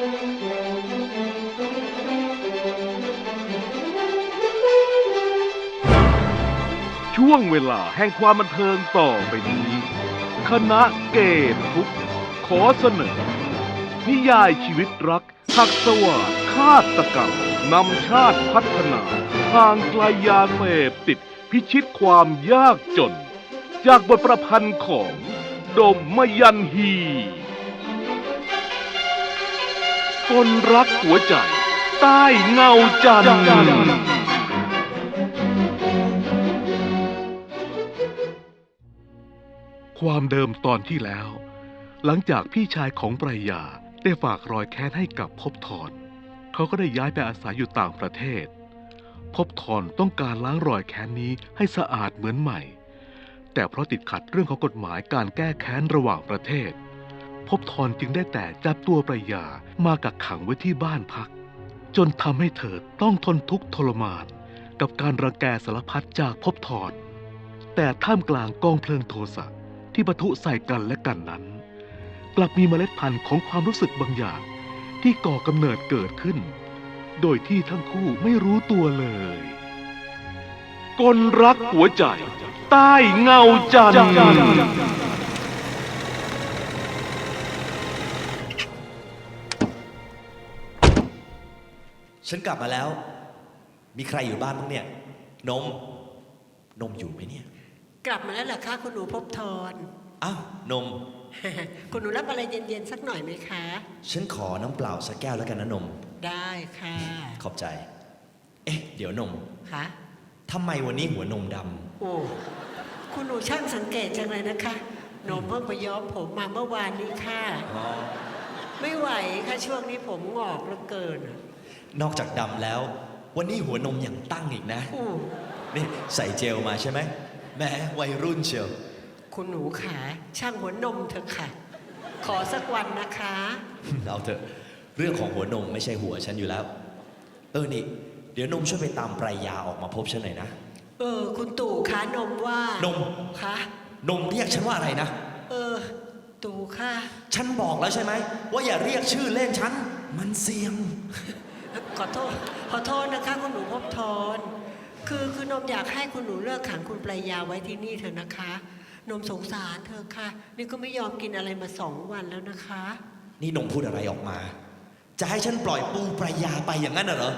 ช่วงเวลาแห่งความบันเทิงต่อไปนี้ คณะเกตทุกขอเสนอ นิยายชีวิตรักหักสวาดฆาตกรรมนำชาติพัฒนาห่างไกลยาเสพติดพิชิตความยากจน จากบทประพันธ์ของ ดมมยันฮี คนรักหัวใจ ใต้เงาจันทร์ความเดิมตอนที่แล้ว หลังจากพี่ชายของปรายาได้ฝากรอยแค้นให้กับภพบทรเขาก็ได้ย้ายไปอาศัยอยู่ต่างประเทศภพบทรต้องการล้างรอยแค้นนี้ให้สะอาดเหมือนใหม่ แต่เพราะติดขัดเรื่องของกฎหมายการแก้แค้นระหว่างประเทศ พบทรจึงได้แต่จับตัวปรายามากักขังไว้ที่บ้านพัก จนทำให้เธอต้องทนทุกข์ทรมาน กับการรังแกสารพัดจากพบทรแต่ท่ามกลางกองเพลิงโทสะที่ปะทุใส่กันและกันนั้น กลับมีเมล็ดพันธุ์ของความรู้สึกบางอย่าง ที่ก่อกำเนิดเกิดขึ้น โดยที่ทั้งคู่ไม่รู้ตัวเลยกลรักหัวใจ ใต้เงาจันทร์ ฉันกลับมาแล้ว มีใครอยู่บ้านบ้างเนี่ย นม นมอยู่ไหมเนี่ย กลับมาแล้วเหรอคะคุณหนูพบทร อ้าวนม คุณหนูรับอะไรเย็นๆสักหน่อยไหมคะ ฉันขอน้ำเปล่าสักแก้วแล้วกันนะนม ได้ค่ะขอบใจ เอ๊ะ เดี๋ยวนมค่ะทำไมวันนี้หัวนมดโอ้คุณหนูช่างสังเกตจังเลยนะคะหนมเพิ่งไปย้อมผมมาเมื่อวานนี้ค่ะำอ๋อไม่ไหวค่ะช่วงนี้ผมงอกเหลือเกิน นอกจากดำแล้ว วันนี้หัวนมยังตั้งอีกนะอู้นี่ใส่เจลมาใช่ไหมแหม้วัยรุ่นเชียว คุณหนูขาช่างหัวนมเถอะค่ะ ขอสักวันนะคะ เอาเถอะ เรื่องของหัวนมไม่ใช่หัวฉันอยู่แล้ว เออนี่ เดี๋ยวนมช่วยไปตามปรายยาออกมาพบฉันหน่อยนะ เออ คุณตู่คะนมว่านม คะนมเรียกฉันว่าอะไรนะ เออ ตู่ค่ะ ฉันบอกแล้วใช่ไหมว่าอย่าเรียกชื่อเล่นฉัน มันเสี่ยง ขอโทษขอโทษนะคะคุณหนูพบทรคือคือนมอยากให้คุณหนูเลิกขังคุณปรายาไว้ที่นี่เถอะนะคะ นมสงสารเธอค่ะ นี่ก็ไม่ยอมกินอะไรมาสองวันแล้วนะคะ นี่นมพูดอะไรออกมา จะให้ฉันปล่อยปูปรายาไปอย่างนั้นน่ะเหรอ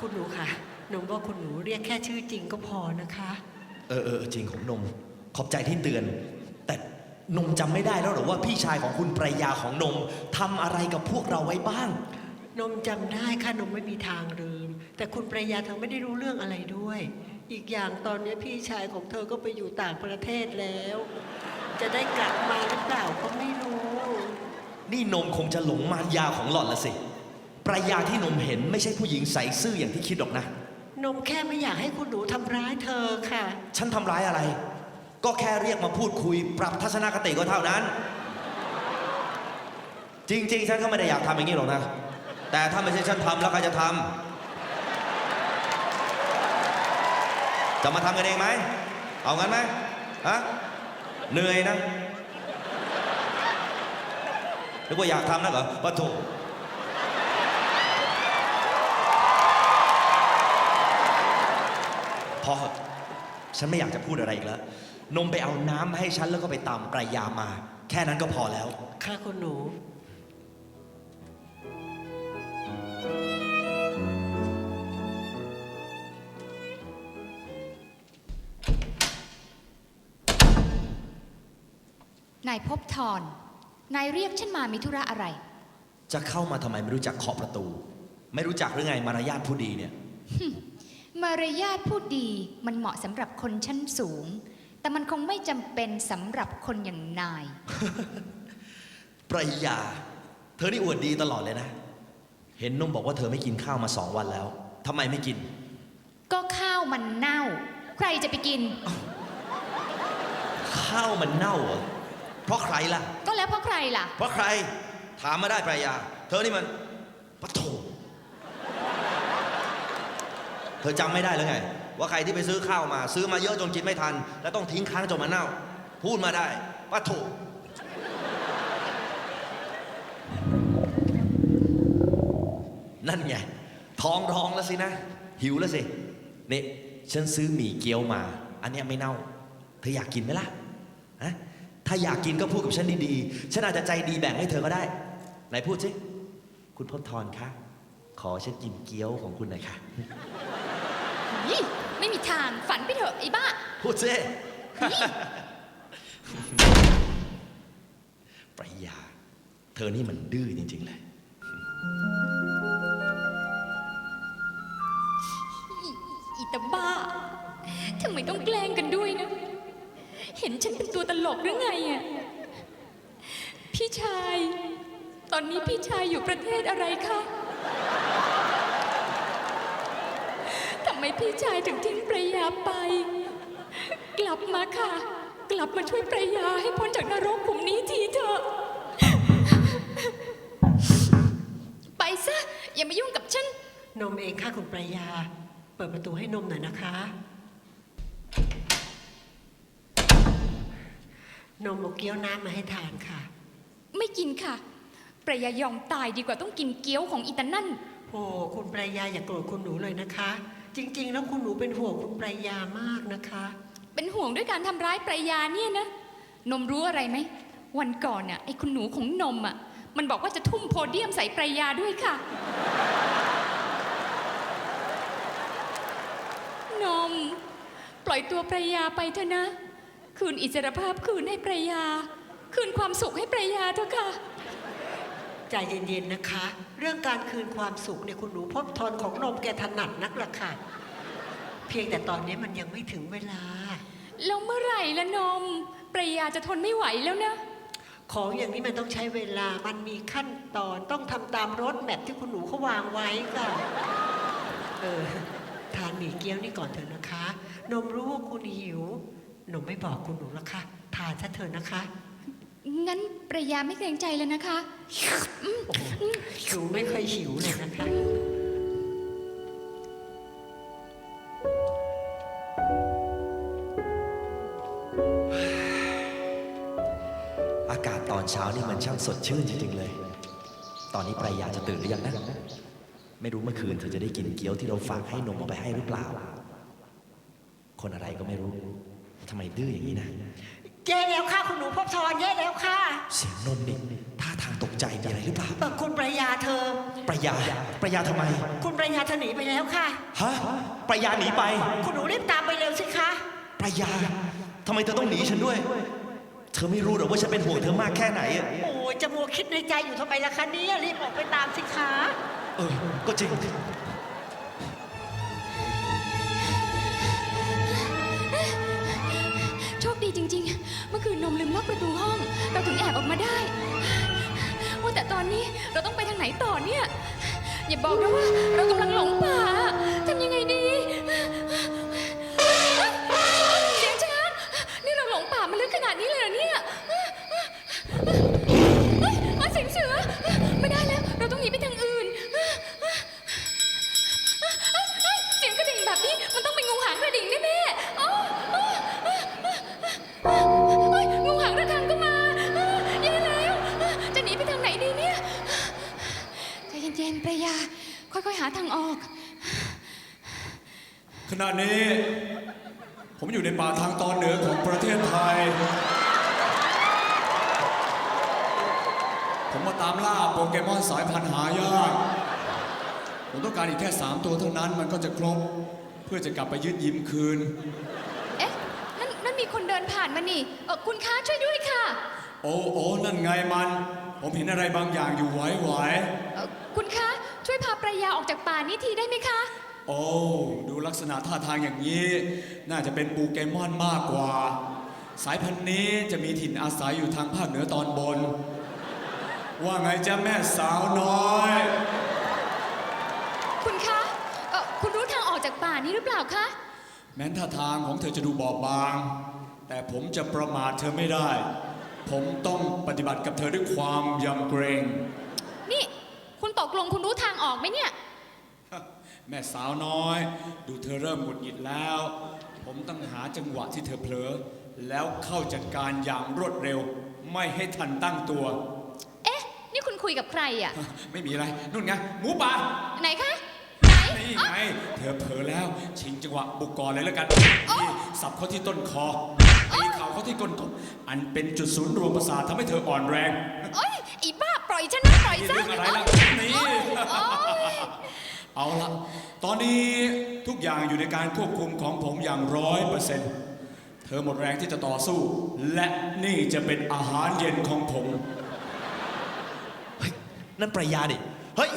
คุณหนูค่ะนมว่าคุณหนูเรียกแค่ชื่อจริงก็พอนะคะ เออเออจริงของนม ขอบใจที่เตือน แต่นมจำไม่ได้แล้วเหรอว่าพี่ชายของคุณปรายาของนมทำอะไรกับพวกเราไว้บ้าง นมจำได้ค่ะนมไม่มีทางลืม แต่คุณปรายาเธอไม่ได้รู้เรื่องอะไรด้วย อีกอย่างตอนนี้พี่ชายของเธอก็ไปอยู่ต่างประเทศแล้ว จะได้กลับมาหรือเปล่าก็ไม่รู้ นี่นมคงจะหลงมารยาของหล่อนละสิปรายาที่นมเห็นไม่ใช่ผู้หญิงใสซื่ออย่างที่คิดหรอกนะ นมแค่ไม่อยากให้คุณหนูทำร้ายเธอค่ะ ฉันทำร้ายอะไร ก็แค่เรียกมาพูดคุย ปรับทัศนคติก็เท่านั้น จริง ๆ ฉันก็ไม่ได้อยากทำอย่างนี้หรอกนะ แต่ถ้าไม่ใช่ฉันทำแล้วใครจะทำจะมาทำกันเองไหม เอางั้นไหมฮะเหนื่อยนะนึกว่าอยากทำนะเหรอปะโถพอฉันไม่อยากจะพูดอะไรอีกแล้ว นมไปเอาน้ำให้ฉันแล้วก็ไปตามปรายามา แค่นั้นก็พอแล้ว ค่ะคุณหนูายพบทรนายเรียกฉันมามีธุระอะไร จะเข้ามาทำไมไม่รู้จักเคาะประตู ไม่รู้จักหรือไงมารยาทผู้ดีเนี่ย มารยาทพูดดีมันเหมาะสำหรับคนชั้นสูง แต่มันคงไม่จำเป็นสำหรับคนอย่างนาย ปรายา เธอนี่อวดดีตลอดเลยนะ เห็นนมบอกว่าเธอไม่กินข้าวมาสองวันแล้วทำไมไม่กิน ก็ข้าวมันเน่า ใครจะไปกิน ข้าวมันเน่าเหรอ เพราะใครล่ะ ก็แล้วเพราะใครล่ะ เพราะใครถามมาได้ปรายา เธอนี่มันปะโถเธอจำไม่ได้แล้วไง ว่าใครที่ไปซื้อข้าวมา ซื้อมาเยอะจนกินไม่ทัน แล้วต้องทิ้งค้างจนมันเน่า พูดมาได้ปะโถนั่นไงท้องร้องแล้วสินะ หิวแล้วสินี่ฉันซื้อหมี่เกี๊ยวมา อันเนี้ยไม่เน่า เธออยากกินไหมล่ะฮะ ถ้าอยากกินก็พูดกับฉันดีๆ ฉันอาจจะใจดีแบ่งให้เธอก็ได้ ไหนพูดสิ คุณพบทรคะ ขอฉันกินเกี๊ยวของคุณหน่อยค่ะนี่ไม่มีทางฝันไปเถอะไอ้บ้า พูดสินี่ปรยา เธอนี่มันดื้อจริง ๆ เลยอีตาบ้า ทำไมต้องแกล้งกันด้วยนะ เห็นฉันเป็นตัวตลกหรือไงอะ พี่ชาย ตอนนี้พี่ชายอยู่ประเทศอะไรคะ ทำไมพี่ชายถึงทิ้งประยาไป กลับมาค่ะ กลับมาช่วยประยาให้พ้นจากนรกขุมนี้ทีเถอะ ไปซะ อย่ามายุ่งกับฉัน นมเองค่ะคุณปรายา เปิดประตูให้นมหน่อยนะคะ นมเอาเกี๊ยวน้ำมาให้ทานค่ะ ไม่กินค่ะ ประยายอมตายดีกว่าต้องกินเกี๊ยวของอีตานั่น โอ้คุณปรายาอย่าโกรธคุณหนูเลยนะคะ จริง ๆ แล้วคุณหนูเป็นห่วงคุณปรายามากนะคะ เป็นห่วงด้วยการทำร้ายประยาเนี่ยนะ นมรู้อะไรไหม วันก่อนน่ะไอ้คุณหนูของนมอะ มันบอกว่าจะทุ่มโพเดียมใส่ประยาด้วยค่ะ นม ปล่อยตัวประยาไปเถอะนะ คืนอิสรภาพคืนให้ประยา คืนความสุขให้ประยาเถอะค่ะ ใจเย็นๆนะคะ เรื่องการคืนความสุขเนี่ยคุณหนูพบทนของนมแกถนัดนักละค่ะ เพียงแต่ตอนนี้มันยังไม่ถึงเวลา แล้วเมื่อไหร่ละนมประยาจะทนไม่ไหวแล้วนะ ของอย่างนี้มันต้องใช้เวลามันมีขั้นตอนต้องทำตามรถแมพที่คุณหนูเขาวางไว้ค่ะเออทานหมี่เกี๊ยวนี่ก่อนเถอะนะคะ นมรู้ว่าคุณหิว นมไม่บอกคุณหนูแล้วค่ะทานซะเถอะนะคะ งั้นประยาไม่เกรงใจเลยนะคะหนูไม่เคยหิวเลยนะคะ อากาศตอนเช้านี่มันช่างสดชื่นจริงๆเลย ตอนนี้ปรายาจะตื่นหรือยังนะ ไม่รู้เมื่อคืนเธอจะได้กินเกี๊ยวที่เราฝากให้นมเอาไปให้หรือเปล่า คนอะไรก็ไม่รู้ ทำไมดื้ออย่างนี้นะ แย่แล้วค่ะคุณหนูพบทอนแย่แล้วค่ะเสียงนมนี่ท่าทางตกใจมีอะไรหรือเปล่า เออคุณปรายาเธอ ปรายา ปรายาทำไม คุณปรายาเธอหนีไปแล้วค่ะ ฮะ ปรายาหนีไป คุณหนูรีบตามไปเร็วสิคะปรายาทำไมเธอต้องหนีฉันด้วย เธอไม่รู้หรอว่าฉันเป็นห่วงเธอมากแค่ไหนอะโอ้ยจะมัวคิดในใจอยู่ทำไมล่ะคะเนี่ยรีบออกไปตามสิคะ เออ ก็จริง ล็อกประตูห้อง เราถึงแอบออกมาได้ ว่าแต่ตอนนี้เราต้องไปทางไหนต่อเนี่ย อย่าบอกนะว่าเรากำลังหลงป่าทำยังไงดีเสียงช้างนี่เราหลงป่ามาลึกขนาดนี้เลยเหรอเนี่ย ณะนี้ ผมอยู่ในป่าทางตอนเหนือของประเทศไทย ผมมาตามล่าโปเกมอนสายพันธุ์หายาก ผมต้องการอีกแค่ 3 ตัวเท่านั้นมันก็จะครบ เพื่อจะกลับไปยึดยิ้มคืน เอ๊ะ นั่นนั่นมีคนเดินผ่านมานี่เออคุณคะช่วยด้วยค่ะ โอ้โอ้นั่นไงมัน ผมเห็นอะไรบางอย่างอยู่ไหวไหวเอ่อคุณคะ ช่วยพาประยาออกจากป่านี้ทีได้ไหมคะ โอ้ดูลักษณะท่าทางอย่างนี้ น่าจะเป็นโปูเกมอนมากกว่า สายพันธุ์นี้จะมีถิ่นอาศัยอยู่ทางภาคเหนือตอนบน ว่าไงจ๊ะแม่สาวน้อย คุณคะเออคุณรู้ทางออกจากป่านี้หรือเปล่าคะ แม้ท่าทางของเธอจะดูบอบบาง แต่ผมจะประมาทเธอไม่ได้ ผมต้องปฏิบัติกับเธอด้วยความยำเกรง นี่ คุณตกลงคุณรู้ทางออกไหมเนี่ย แม่สาวน้อย ดูเธอเริ่มหงุดหงิดแล้ว ผมต้องหาจังหวะที่เธอเผลอ แล้วเข้าจัดการอย่างรวดเร็ว ไม่ให้ทันตั้งตัว เอ๊ะ นี่คุณคุยกับใครอะ ไม่มีอะไรนู่นไงหมูป่าไหนคะ ไหนนี่อ๋อไงเธอเผลอแล้ว ชิงจังหวะบุกก่อนเลยแล้วกันอ๋อนี่สับเข้าที่ต้นคอตีเข่าเข้าที่ก้นกบอันเป็นจุดศูนย์รวมประสาททำให้เธออ่อนแรง โอ๊ยไอีบ้าปล่อยฉันนะปล่อยนี่ซะเรื่องอะไรล่ะนี่ โอ๊ย เอาละตอนนี้ทุกอย่างอยู่ในการควบคุมของผมอย่างร้อยเปอร์เซ็นต์เธอหมดแรงที่จะต่อสู้ และนี่จะเป็นอาหารเย็นของผม เฮ้ย นั่นปรายาดิ เฮ้ย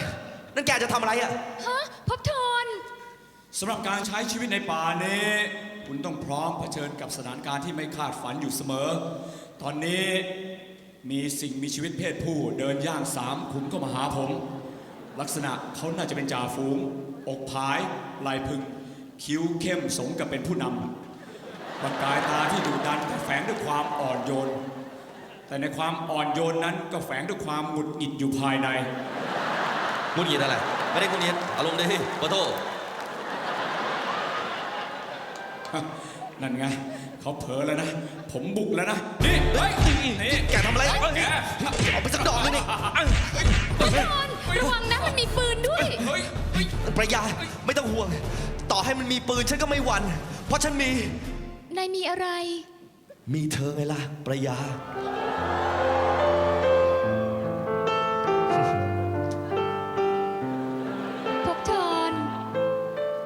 นั่นแกจะทำอะไรอะฮะพบทน สำหรับการใช้ชีวิตในป่านี้ คุณต้องพร้อมเผชิญกับสถานการณ์ที่ไม่คาดฝันอยู่เสมอ ตอนนี้มีสิ่งมีชีวิตเพศผู้เดินย่างสามขุมเข้ามาหาผม ลักษณะเขาน่าจะเป็นจ่าฝูง อกผาย ลายพึง คิ้วเข้มสมกับเป็นผู้นำประกายตาที่ดุดันแต่แฝงด้วยความอ่อนโยน แต่ในความอ่อนโยนนั้นก็แฝงด้วยความหงุดหงิดอยู่ภายในหงุนหงิดอะไร ไม่ได้งุนหงิดอารมณ์ดีขอโทษ นั่นไงเขาเผลอแล้วนะ ผมบุกแล้วนะ นี่เฮ้ยนี่แกทำอะไรแกเอาไปสักดอกนึงนี่พบทนระวังนะมันมีปืนด้วย เฮ้ยเฮ้ยปรายาไม่ต้องห่วง ต่อให้มันมีปืนฉันก็ไม่หวั่นเพราะฉันมี นายมีอะไร มีเธอไงล่ะ ปรายา พบทน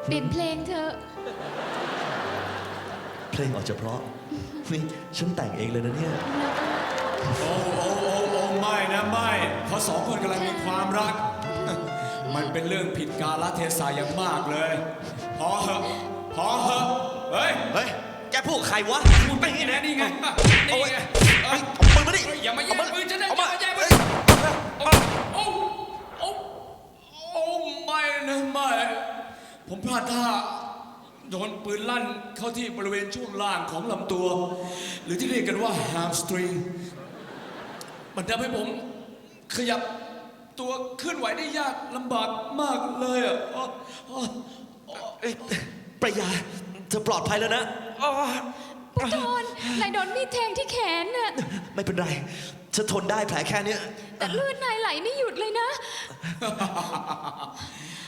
เปลี่ยนเพลงเถอะ เพลงออกจะเพราะนี่ฉันแต่งเองเลยนะเนี่ย โอ้โอ้โอ้โอ้ไม่นะไม่เขาสองคนกำลังมีความรัก มันเป็นเรื่องผิดกาลเทศะอย่างมากเลย พอเหอะพอเหอะเฮ้ยเฮ้ย แกพูดกับใครวะพูดไปนี่นะนี่ไงเอานี่ไว้ไงเฮ้ยเอาปืนมาดิเฮ้ยอย่ามาแย่งปืนฉันนะเอามาอย่ามาแย่งปืนเฮ้ยโอ้โอ้โอ้ไม่นะไม่ผมพลาดท่า โดนปืนลั่นเข้าที่บริเวณช่วงล่างของลำตัว หรือที่เรียกกันว่า hamstring มันทำให้ผมขยับตัวเคลื่อนไหวได้ยากลำบากมากเลยอะอ๋ออ๋ออ๋อเอ้ยปรายาเธอปลอดภัยแล้วนะอ๋อพบทนนายโดนมีดแทงที่แขนน่ะ ไม่เป็นไรฉันทนได้แผลแค่เนี้ย แต่เลือดนายไหลไม่หยุดเลยนะ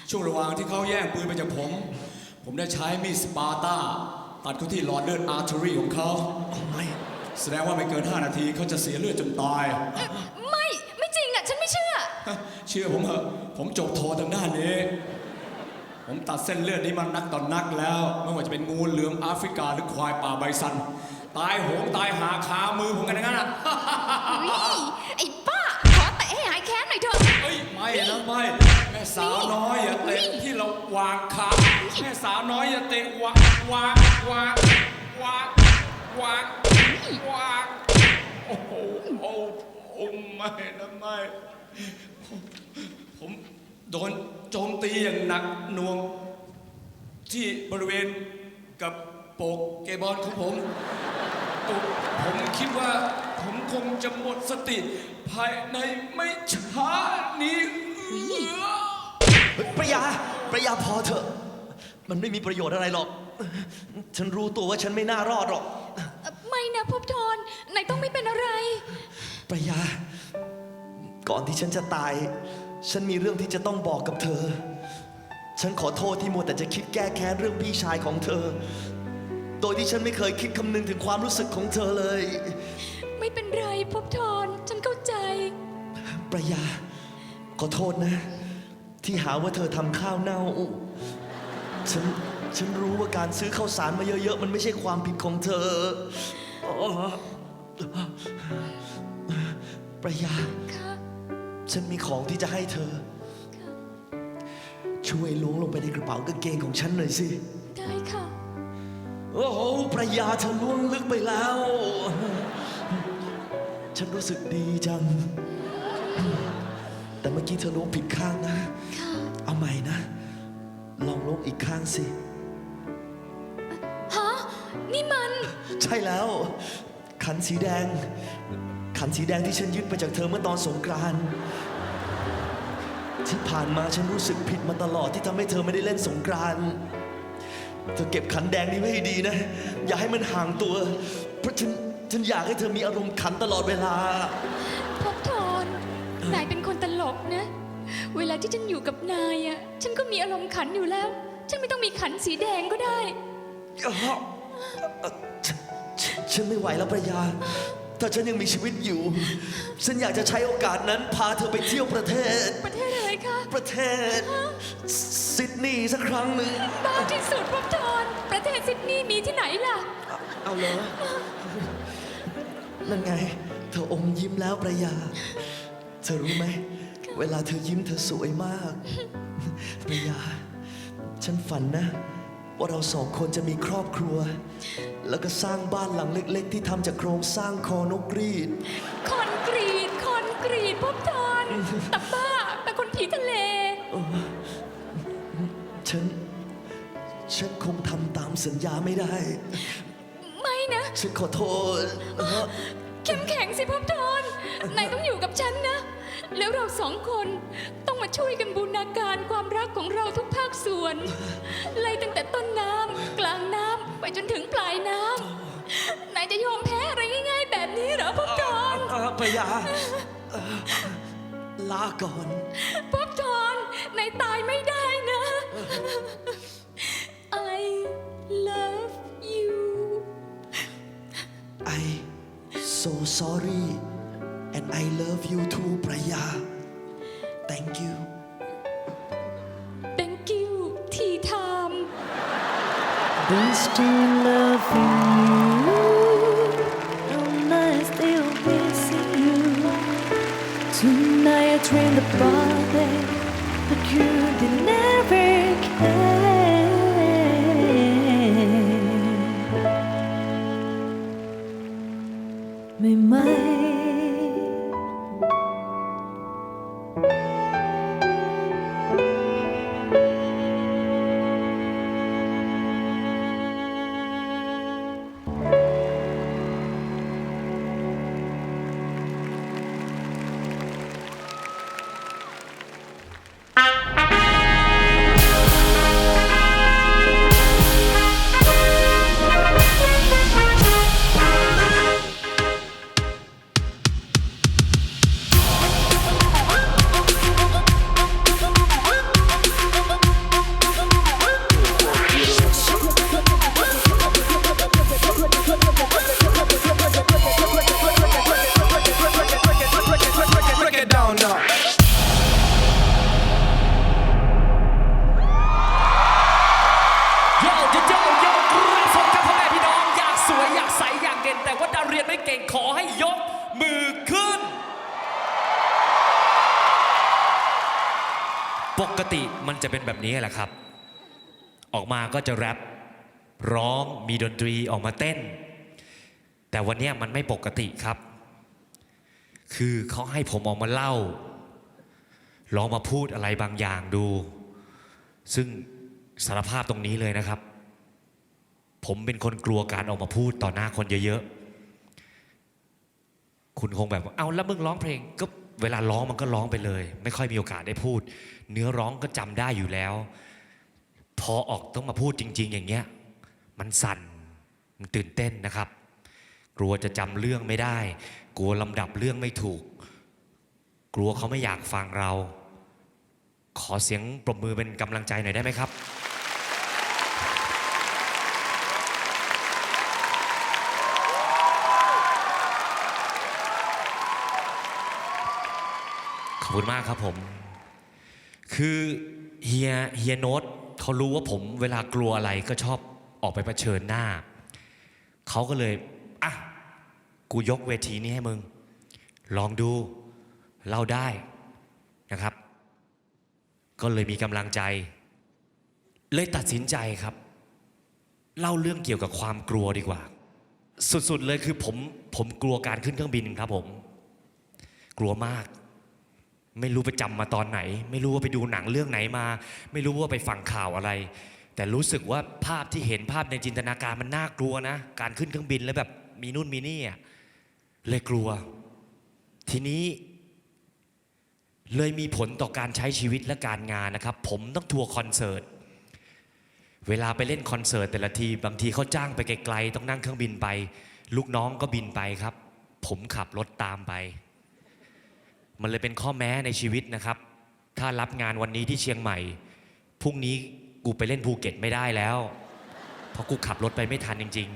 ช่วงระหว่างที่เขาแย่งปืนไปจากผม ผมได้ใช้มีดสปาร์ต้าตัดเข้าที่หลอดเลือดอาร์เทอรีของเขาโอ้ไม่แสดงว่าไม่เกิน 5 นาทีเขาจะเสียเลือดจนตาย ไม่ไม่จริงอะ ฉันไม่เชื่อ เชื่อผมเถอะผมจบโททางด้านนี้ ผมตัดเส้นเลือดนี้มานักต่อนนักแล้ว ไม่ว่าจะเป็นงูเหลือมแอฟริกาหรือควายป่าไบซัน ตายโหงตายหาคามือผมกันทั้งนั้นอะอุ๊ยไอ้ป้า ขอแตะให้หายแค้นหน่อยเถอะเฮ้ยไม่นะไม่แม่ สาวน้อยอย่าเตะที่เราวางขาแม่สาวน้อยอย่าเตะวางวางวางวางวางวางโอ้โหโอ้โอ้ไม่นะไม่ผมผมโดนโจมตีอย่างหนักหน่วง ที่บริเวณกับโปกเกบอลของผม ผมคิดว่าผมคงจะหมดสติ ภายในไม่ช้านี้เฮ้ย ปรายาปรายาพอเถอะ มันไม่มีประโยชน์อะไรหรอก ฉันรู้ตัวว่าฉันไม่น่ารอดหรอกไม่นะพบทนนายต้องไม่เป็นอะไร ปรายา ก่อนที่ฉันจะตาย ฉันมีเรื่องที่จะต้องบอกกับเธอ ฉันขอโทษที่มัวแต่จะคิดแก้แค้นเรื่องพี่ชายของเธอ โดยที่ฉันไม่เคยคิดคำนึงถึงความรู้สึกของเธอเลย ไม่เป็นไรพบทนฉันเข้าใจ ปรายา ขอโทษนะ ที่หาว่าเธอทำข้าวเน่าฉันฉันรู้ว่าการซื้อข้าวสารมาเยอะๆ มันไม่ใช่ความผิดของเธออ๋อปรายาค่ะฉันมีของที่จะให้เธอค่ะช่วยล้วงลงไปในกระเป๋ากางเกงของฉันหน่อยสิ ได้ค่ะ โอ้โหปรายาเธอล้วงลึกไปแล้ว ฉันรู้สึกดีจัง แต่เมื่อกี้เธอล้วงผิดข้างนะค่ะเอา ใหม่นะ ลองล้วงอีกข้างสิ ฮะ นี่มัน ใช่แล้ว ขันสีแดง ขันสีแดงที่ฉันยึดไปจากเธอเมื่อตอนสงกรานต์ที่ผ่านมาฉันรู้สึกผิดมาตลอดที่ทำให้เธอไม่ได้เล่นสงกรานต์เธอเก็บขันแดงนี้ไว้ให้ดีนะ อย่าให้มันห่างตัว เพราะฉันฉันอยากให้เธอมีอารมณ์ขันตลอดเวลา พบทนนายเป็นคนตลกนะ เวลาที่ฉันอยู่กับนายอะฉันก็มีอารมณ์ขันอยู่แล้ว ฉันไม่ต้องมีขันสีแดงก็ได้ เอ่อเอ่อฉันฉันฉันไม่ไหวแล้วประยา ถ้าฉันยังมีชีวิตอยู่ ฉันอยากจะใช้โอกาสนั้น พาเธอไปเที่ยวประเทศ ประเทศอะไรคะประเทศ ซิดนีย์สักครั้งหนึ่งบ้าที่สุดพบทอนประเทศซิดนีย์มีที่ไหนล่ะ เอาเหรอนั่นไง เธออมยิ้มแล้วประยา เธอรู้ไหม เวลาเธอยิ้มเธอสวยมากประยา ฉันฝันนะ ว่าเราสองคนจะมีครอบครัว แล้วก็สร้างบ้านหลังเล็ก ๆ ที่ทำจากโครงสร้างคอนกรีตคอนกรีตคอนกรีตพบทอนตับบ้าแต่คนผีทะเล ฉัน ฉันคงทำตามสัญญาไม่ได้ ไม่นะ ฉันขอโทษเออเข้มแข็งสิพบทอนนายต้องอยู่กับฉันนะ แล้วเราสองคนต้องมาช่วยกันบูรณาการความรักของเราทุกภาคส่วน ไล่ตั้งแต่ต้นน้ำกลางน้ำไปจนถึงปลายน้ำนายจะยอมแพ้อะไรง่าย ๆ แบบนี้เหรอพบทอนเออประยาเอ่อลาก่อน พบทอนนายตายไม่ได้นะ I love you I so sorry And I love you too, Praya. Thank you. Thank you, Tea Time. There's still loving you, and I still missing you. Tonight I dream about. ดนตรีออกมาเต้น แต่วันนี้มันไม่ปกติครับ คือเขาให้ผมออกมาเล่า ลองมาพูดอะไรบางอย่างดู ซึ่งสารภาพตรงนี้เลยนะครับ ผมเป็นคนกลัวการออกมาพูดต่อหน้าคนเยอะๆ คุณคงแบบเอาแล้วมึงร้องเพลงก็เวลาร้องมันก็ร้องไปเลย ไม่ค่อยมีโอกาสได้พูด เนื้อร้องก็จำได้อยู่แล้ว พอออกต้องมาพูดจริง ๆ อย่างเงี้ย มันสั่น ตื่นเต้นนะครับ กลัวจะจำเรื่องไม่ได้ กลัวลำดับเรื่องไม่ถูก กลัวเขาไม่อยากฟังเรา ขอเสียงปรบมือเป็นกำลังใจหน่อยได้ไหมครับขอบคุณมากครับผม คือเฮียเฮียโน้ตเขารู้ว่าผมเวลากลัวอะไรก็ชอบออกไปเผชิญหน้า เขาก็เลยอะกูยกเวทีนี้ให้มึง ลองดูเล่าได้นะครับ ก็เลยมีกำลังใจ เลยตัดสินใจครับ เล่าเรื่องเกี่ยวกับความกลัวดีกว่า สุดๆเลยคือผมผมกลัวการขึ้นเครื่องบินครับผม กลัวมาก ไม่รู้ไปจำมาตอนไหน ไม่รู้ว่าไปดูหนังเรื่องไหนมา ไม่รู้ว่าไปฟังข่าวอะไร แต่รู้สึกว่าภาพที่เห็นภาพในจินตนาการมันน่ากลัวนะ การขึ้นเครื่องบินแล้วแบบมีนู่นมีนี่เลยกลัว ทีนี้ เลยมีผลต่อการใช้ชีวิตและการงานนะครับ ผมต้องทัวร์คอนเสิร์ตเวลาไปเล่นคอนเสิร์ตแต่ละที บางทีเขาจ้างไปไกลๆต้องนั่งเครื่องบินไป ลูกน้องก็บินไปครับ ผมขับรถตามไป มันเลยเป็นข้อแม้ในชีวิตนะครับ ถ้ารับงานวันนี้ที่เชียงใหม่พรุ่งนี้ กูไปเล่นภูเก็ตไม่ได้แล้ว เพราะกูขับรถไปไม่ทันจริง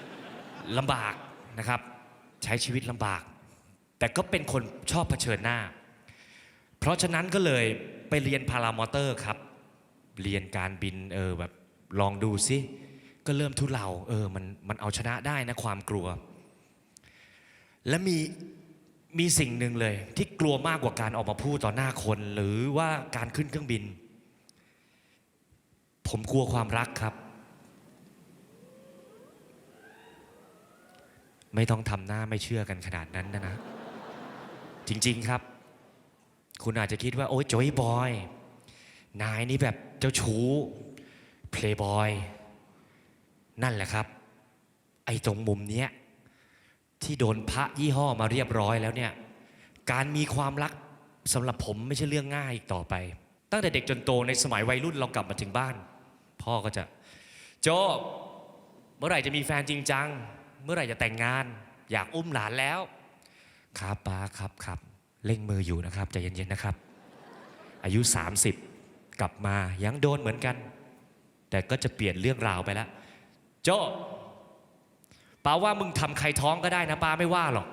ๆลำบากนะครับ ใช้ชีวิตลำบาก แต่ก็เป็นคนชอบเผชิญหน้า เพราะฉะนั้นก็เลยไปเรียนพารามอเตอร์ครับ เรียนการบินเออแบบลองดูซิก็เริ่มทุเลาเออมันมันเอาชนะได้นะความกลัว และมีมีสิ่งหนึ่งเลยที่กลัวมากกว่าการออกมาพูดต่อหน้าคน หรือว่าการขึ้นเครื่องบิน ผมกลัวความรักครับ ไม่ต้องทำหน้าไม่เชื่อกันขนาดนั้นนะนะ จริงๆครับ คุณอาจจะคิดว่า โอ้ยจอยบอย นายนี่แบบเจ้าชู้เพลย์บอย นั่นแหละครับ ไอ้ตรงมุมเนี้ย ที่โดนพระยี่ห้อมาเรียบร้อยแล้วเนี่ย การมีความรักสำหรับผมไม่ใช่เรื่องง่ายอีกต่อไป ตั้งแต่เด็กจนโตในสมัยวัยรุ่นเรากลับมาถึงบ้าน พ่อก็จะ โจเมื่อไหร่จะมีแฟนจริงจัง เมื่อไหร่จะแต่งงาน อยากอุ้มหลานแล้ว ครับป้าครับครับเร่งมืออยู่นะครับใจเย็นๆนะครับ อายุ 30 กลับมายังโดนเหมือนกัน แต่ก็จะเปลี่ยนเรื่องราวไปแล้วโจป้าว่ามึงทำใครท้องก็ได้นะป้าไม่ว่าหรอก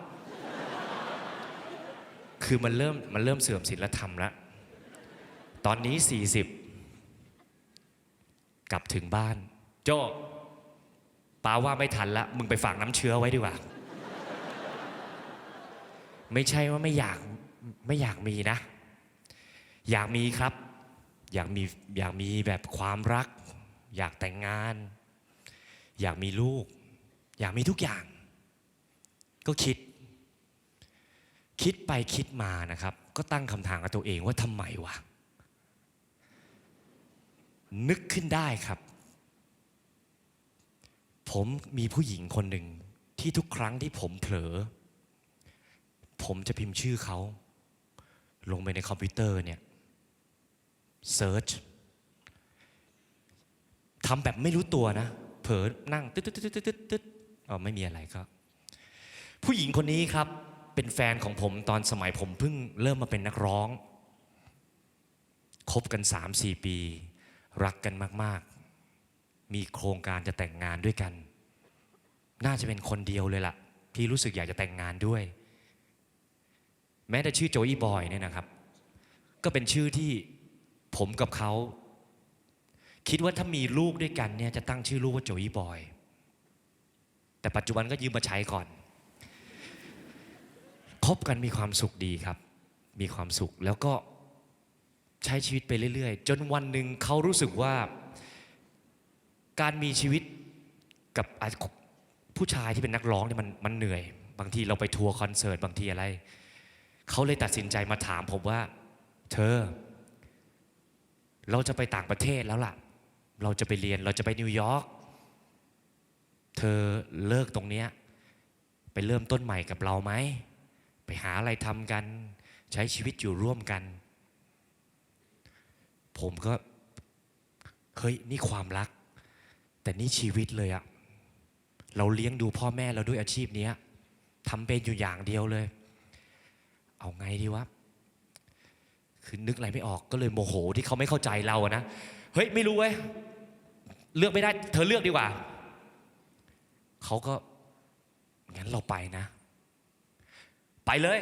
คือมันเริ่มมันเริ่มเสื่อมศีลธรรมแล้ว ตอนนี้ 40 กลับถึงบ้าน โจป้าว่าไม่ทันละ มึงไปฝากน้ำเชื้อไว้ดีกว่า ไม่ใช่ว่าไม่อยากไม่อยากมีนะ อยากมีครับ อยากมีอยากมีแบบความรัก อยากแต่งงาน อยากมีลูก อยากมีทุกอย่าง ก็คิด คิดไปคิดมานะครับ ก็ตั้งคำถามกับตัวเองว่าทำไมวะ นึกขึ้นได้ครับ ผมมีผู้หญิงคนหนึ่งที่ทุกครั้งที่ผมเผลอ ผมจะพิมพ์ชื่อเขา ลงไปในคอมพิวเตอร์เนี่ยเซิร์ชทำแบบไม่รู้ตัวนะ เผลอนั่ง ตึ๊ดตึ๊ดตึ๊ดตึ๊ดตึ๊ดตึ๊ดอ๋อไม่มีอะไรก็ผู้หญิงคนนี้ครับ เป็นแฟนของผมตอนสมัยผมเพิ่งเริ่มมาเป็นนักร้องคบกัน 3-4 ปี รักกันมาก ๆ มีโครงการจะแต่งงานด้วยกัน น่าจะเป็นคนเดียวเลยล่ะ ที่รู้สึกอยากจะแต่งงานด้วย แม้แต่ชื่อโจอี้บอยเนี่ยนะครับ ก็เป็นชื่อที่ผมกับเขาคิดว่าถ้ามีลูกด้วยกันเนี่ยจะตั้งชื่อลูกว่าโจอี้บอย แต่ปัจจุบันก็ยืมมาใช้ก่อน คบกันมีความสุขดีครับ มีความสุขแล้วก็ ใช้ชีวิตไปเรื่อยๆ จนวันหนึ่งเขารู้สึกว่า การมีชีวิตกับผู้ชายที่เป็นนักร้องเนี่ยมันมันเหนื่อย บางทีเราไปทัวร์คอนเสิร์ตบางทีอะไร เขาเลยตัดสินใจมาถามผมว่า เธอ เราจะไปต่างประเทศแล้วล่ะ เราจะไปเรียนเราจะไปนิวยอร์กเธอเลิกตรงเนี้ยไปเริ่มต้นใหม่กับเราไหม ไปหาอะไรทำกัน ใช้ชีวิตอยู่ร่วมกัน ผมก็เฮ้ยนี่ความรัก แต่นี่ชีวิตเลยอะเราเลี้ยงดูพ่อแม่เราด้วยอาชีพนี้ทำเป็นอยู่อย่างเดียวเลย เอาไงดีวะคือนึกอะไรไม่ออกก็เลยโมโหที่เขาไม่เข้าใจเราอะนะเฮ้ยไม่รู้เว้ยเลือกไม่ได้ เธอเลือกดีกว่าเขาก็งั้นเราไปนะ ไปเลย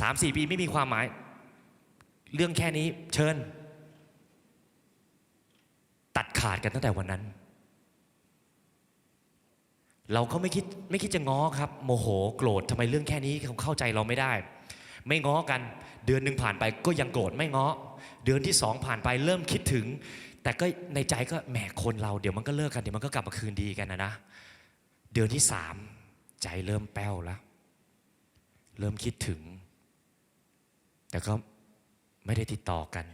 สามสี่ปีไม่มีความหมาย เรื่องแค่นี้เชิญ ตัดขาดกันตั้งแต่วันนั้น เราก็ไม่คิดไม่คิดจะง้อครับ โมโหโกรธทำไมเรื่องแค่นี้เขาเข้าใจเราไม่ได้ ไม่ง้อกัน เดือนหนึ่งผ่านไปก็ยังโกรธไม่ง้อ เดือนที่สองผ่านไปเริ่มคิดถึง แต่ก็ในใจก็แหมคนเราเดี๋ยวมันก็เลิกกันเดี๋ยวมันก็กลับมาคืนดีกันนะนะ เดือนที่สามใจเริ่มแป้วแล้ว เริ่มคิดถึง แต่ก็ไม่ได้ติดต่อกัน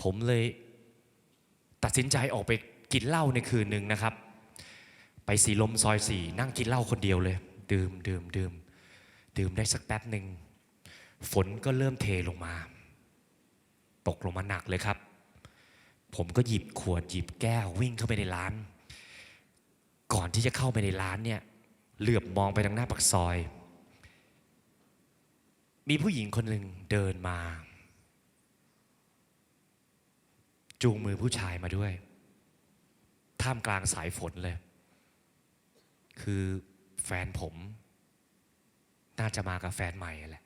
ผมเลย ตัดสินใจออกไปกินเหล้าในคืนหนึ่งนะครับ ไปสีลมซอยสี่นั่งกินเหล้าคนเดียวเลย ดื่มดื่มดื่มดื่มได้สักแป๊บหนึ่งฝนก็เริ่มเทลงมา ตกลงมาหนักเลยครับ ผมก็หยิบขวดหยิบแก้ววิ่งเข้าไปในร้าน ก่อนที่จะเข้าไปในร้านเนี่ยเหลือบมองไปทางหน้าปากซอย มีผู้หญิงคนหนึ่งเดินมา จูงมือผู้ชายมาด้วย ท่ามกลางสายฝนเลย คือแฟนผม น่าจะมากับแฟนใหม่แหละ